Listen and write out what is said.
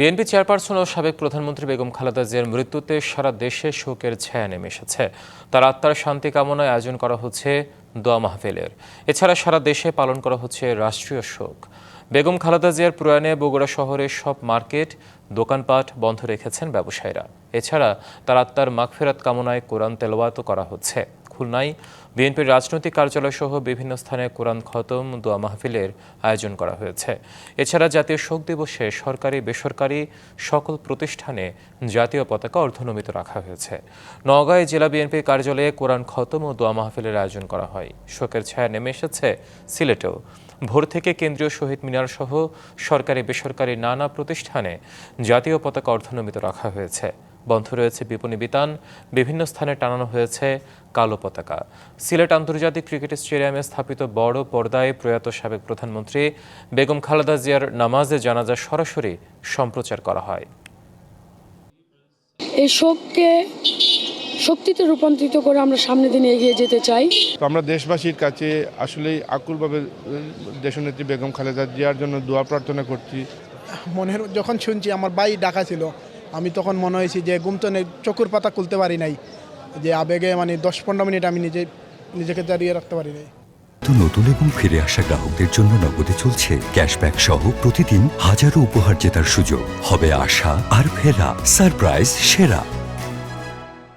BNP chairperson ও সাবেক প্রধানমন্ত্রী বেগম খালেদা জিয়ার মৃত্যুতে সারা দেশে শোকের ছায়া নেমে এসেছে। তার আত্মার শান্তি কামনায় আয়োজন করা হচ্ছে দোয়া মাহফিলের। এছাড়া সারা দেশে পালন করা হচ্ছে রাষ্ট্রীয় শোক। বেগম খালেদা জিয়ার প্রয়াণে বগুড়া শহরের সব মার্কেট, দোকানপাট বন্ধ রেখেছেন ব্যবসায়ীরা। এছাড়া তার আত্মার মাগফেরাত কামনায় কোরআন তেলাওয়াতও করা হচ্ছে। খুলনায় বিএনপির রাজনৈতিক কার্যালয় সহ বিভিন্ন স্থানে কোরআন খতম, দোয়া মাহফিলের আয়োজন করা হয়েছে। এছাড়া জাতীয় শোক দিবসে সরকারি, বেসরকারি সকল প্রতিষ্ঠানে জাতীয় পতাকা অর্ধনমিত রাখা হয়েছে। নওগাঁয় জেলা বিএনপির কার্যালয়ে কোরআন খতম ও দোয়া মাহফিলের আয়োজন করা হয়। শোকের ছায়া নেমে এসেছে সিলেটেও। ভোর থেকে কেন্দ্রীয় শহীদ মিনার সহ সরকারি, বেসরকারি নানা প্রতিষ্ঠানে জাতীয় পতাকা অর্ধনমিত রাখা হয়েছে। বন্ধ রয়েছে বিপণী বিতান বিভিন্ন স্থানে টানানো হয়েছে কালো পতাকা। সিলেট আন্তর্জাতিক ক্রিকেট স্টেডিয়ামে স্থাপিত বড় পর্দায় প্রয়াত সাবেক প্রধানমন্ত্রী বেগম খালেদা জিয়ার নামাজে জানাজা সরাসরি সম্প্রচার করা হয়। এই শোককে শক্তিতে রূপান্তরিত করে আমরা সামনের দিনে এগিয়ে যেতে চাই। তো আমরা দেশবাসীর কাছে আসলেই আকুলভাবে দেশনেত্রী বেগম খালেদা জিয়ার জন্য দোয়া প্রার্থনা করছি। মনের যখন শুনছি আমার ভাই ডাকা ছিল আমি তখন মনে হয়েছি যে গুমতনে চকুর পাতা খুলতে পারি নাই, যে আবেগে মানে দশ পনেরো মিনিট আমি নিজে, নিজেকে দাঁড়িয়ে রাখতে পারি নাই। নতুন এবং ফিরে আসা গ্রাহকদের জন্য নগদে চলছে ক্যাশব্যাক সহ প্রতিদিন হাজারো উপহার জেতার সুযোগ। হবে আশা আর ফেরা সারপ্রাইজ সেরা।